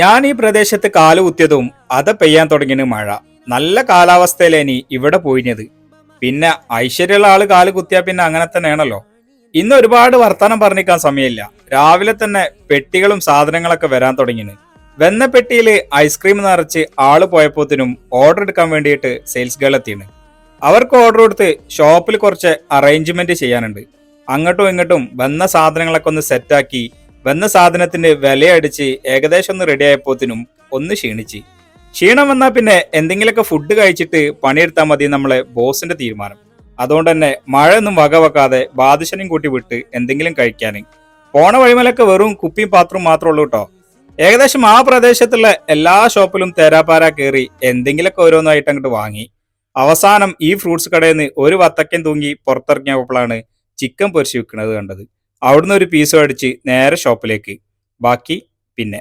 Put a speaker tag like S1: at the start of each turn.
S1: ഞാൻ ഈ പ്രദേശത്ത് കാൽ കുത്തിയതും അത് പെയ്യാൻ തുടങ്ങിന് മഴ. നല്ല കാലാവസ്ഥയിലേനി ഇവിടെ പോയിഞ്ഞത് പിന്നെ ഐശ്വര്യമുള്ള ആൾ കാൽ കുത്തിയാ പിന്നെ അങ്ങനെ തന്നെയാണല്ലോ. ഇന്ന് ഒരുപാട് വർത്തമാനം പറഞ്ഞിക്കാൻ സമയമില്ല. രാവിലെ തന്നെ പെട്ടികളും സാധനങ്ങളൊക്കെ വരാൻ തുടങ്ങിന് വെന്ന പെട്ടിയിൽ ഐസ്ക്രീം നിറച്ച് ആൾ പോയപ്പോത്തിനും ഓർഡർ എടുക്കാൻ വേണ്ടിയിട്ട് സെയിൽസ് ഗേൾ എത്തിയാണ് അവർക്ക് ഓർഡർ കൊടുത്ത് ഷോപ്പിൽ കുറച്ച് അറേഞ്ച്മെന്റ് ചെയ്യാനുണ്ട്. അങ്ങോട്ടും ഇങ്ങോട്ടും വന്ന സാധനങ്ങളൊക്കെ ഒന്ന് സെറ്റാക്കി വന്ന സാധനത്തിന്റെ വിലയടിച്ച് ഏകദേശം ഒന്ന് റെഡി ആയപ്പോത്തിനും ഒന്ന് ക്ഷീണിച്ച്. ക്ഷീണം വന്നാൽ പിന്നെ എന്തെങ്കിലുമൊക്കെ ഫുഡ് കഴിച്ചിട്ട് പണിയെടുത്താൽ മതി നമ്മളെ ബോസിന്റെ തീരുമാനം. അതുകൊണ്ട് തന്നെ മഴയൊന്നും വക വെക്കാതെ ബാദുഷനും കൂട്ടി വിട്ട് എന്തെങ്കിലും കഴിക്കാൻ പോണ വഴിമലൊക്കെ വെറും കുപ്പിയും പാത്രവും മാത്രമേ ഉള്ളൂ കേട്ടോ ഏകദേശം ആ പ്രദേശത്തുള്ള എല്ലാ ഷോപ്പിലും തേരാപ്പാര കയറി എന്തെങ്കിലുമൊക്കെ ഓരോന്നായിട്ട് അങ്ങോട്ട് വാങ്ങി. അവസാനം ഈ ഫ്രൂട്ട്സ് കടയിൽ നിന്ന് ഒരു വത്തക്കൻ തൂങ്ങി പുറത്തിറങ്ങിയപ്പോഴാണ് ചിക്കൻ പൊരിച്ച് വിൽക്കുന്നത് കണ്ടത്. അവിടുന്ന് ഒരു പീസ് അടിച്ച് നേരെ ഷോപ്പിലേക്ക് ബാക്കി പിന്നെ